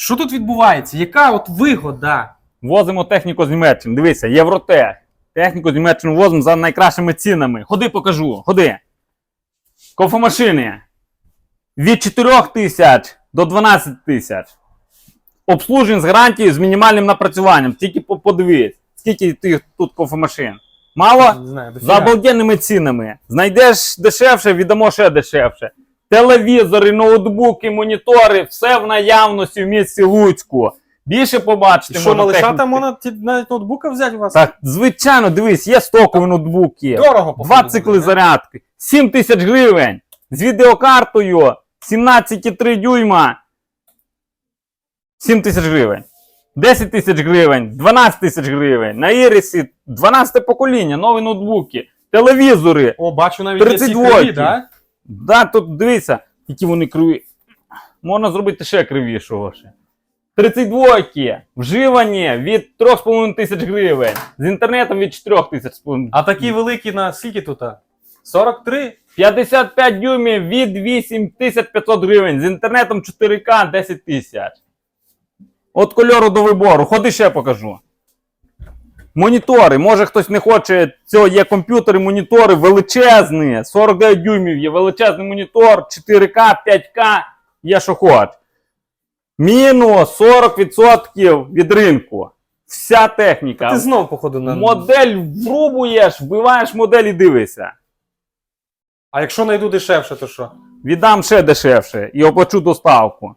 Що тут відбувається? Яка от вигода? Возимо техніку з Німеччини. Дивися, Євротех. Техніку з Німеччини возимо за найкращими цінами. Ходи покажу, ходи. Кофемашини. Від 4 тисяч до 12 тисяч. Обслужень з гарантією з мінімальним напрацюванням. Тільки подивись, скільки тих тут кофемашин. Мало? Не знаю, За обалденними цінами. Знайдеш дешевше, віддамо ще дешевше. Телевізори, ноутбуки, монітори, все в наявності в місті Луцьку. Більше побачити. що, малиша там можна навіть ноутбука взяти у вас? Так, звичайно, дивись, є стокові ноутбуки. Дорого, Два цикли буде, зарядки. 7 тисяч гривень. З відеокартою 17,3 дюйма. 7 тисяч гривень. 10 тисяч гривень, 12 тисяч гривень. На Ірисі 12 покоління, нові ноутбуки, телевізори. О, бачу навіть є ці 32 криві, да? Да, тут дивися, які вони криві. Можна зробити ще кривішого. Ще. 32 вживані від 3,5 тисяч гривень. З інтернетом від 4 тисяч. А такі великі на скільки тут? 43? 55 дюймів від 8500 гривень. З інтернетом 4К 10 тисяч. От кольору до вибору. Ходи ще покажу. Монітори. Може хтось не хоче. Цього є комп'ютери, монітори величезні. 49 дюймів є величезний монітор, 4К, 5К, є що хоч. Мінус 40% від ринку. Вся техніка. Ти знов, походу, на. Модель врубуєш, вбиваєш модель і дивишся. А якщо знайду дешевше, то що? Віддам ще дешевше і оплачу доставку.